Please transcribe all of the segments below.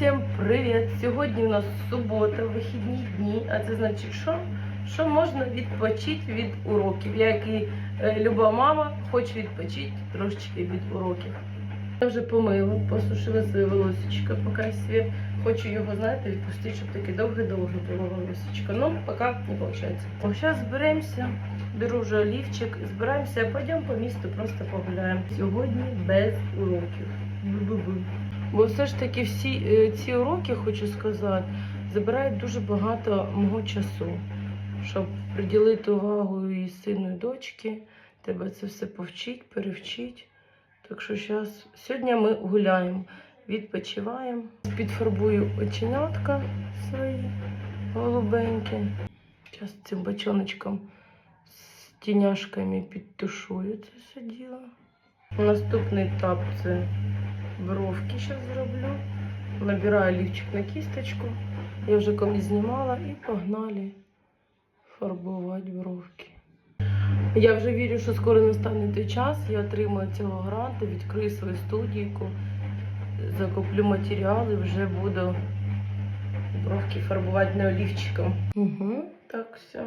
Всім привіт! Сьогодні у нас субота, вихідні дні, а це значить, що? Що можна відпочити від уроків. Як і е, люба мама, хочу відпочити трошечки від уроків. Я вже помила, посушила своє волосечко, поки сві. Хочу його, знаєте, відпустити, щоб таке довге-довге було волосечко. Ну, поки не виходить. О, зараз зберемося, беру вже олівчик, збираємося, пойдемо по місту, просто погуляємо. Сьогодні без уроків. Бу-бу-бу. Бо все ж таки всі е, ці уроки, хочу сказати, забирають дуже багато мого часу, щоб приділити увагу і сину, і дочки, тебе це все повчить, перевчить. Так що зараз сьогодні ми гуляємо, відпочиваємо. Підфарбую оченятка свої голубенькі. Зараз цим бочоночком з тіняшками підтушую це все діло. Наступний етап це бровки зараз зроблю. Набираю лівчик на кісточку. Я вже комусь знімала і погнали фарбувати бровки. Я вже вірю, що скоро настане той час. Я отримаю цього гранту, відкрию свою студійку, закуплю матеріали, вже буду бровки фарбувати не олівчиком. Угу, так, все.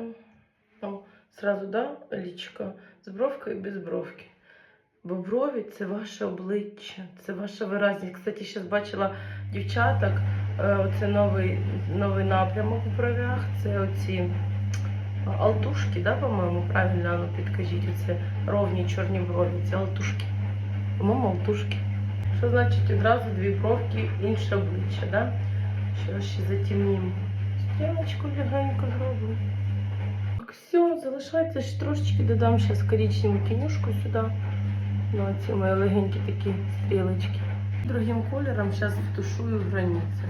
О, сразу, да, лічка з бровкою і без бровки. Бо брові це ваше обличчя, це ваша виразність. Кстати, зараз бачила дівчаток, е, це новий, новий напрямок у бровях. Це оці алтушки, да, по-моєму, правильно підкажіть, оце ровні чорні брові, це алтушки. По-моєму, алтушки. Що значить одразу дві бровки, інше обличчя, да? Що ще затемнім. Стрілочку легенько. Так, все, залишається ще трошечки додам зараз коричневу тінюшку сюди. Ну, ці мої легенькі такі стрілочки. Другим кольором зараз втушую границі,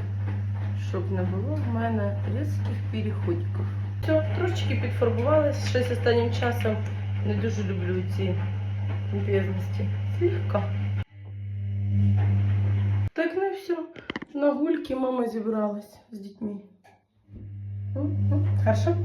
щоб не було в мене різких переходів. Все, трошечки підфарбувалась. Щось останнім часом не дуже люблю ці любезності. Слегка. Так, ну і все. На гульки мама зібралась з дітьми. Хорошо?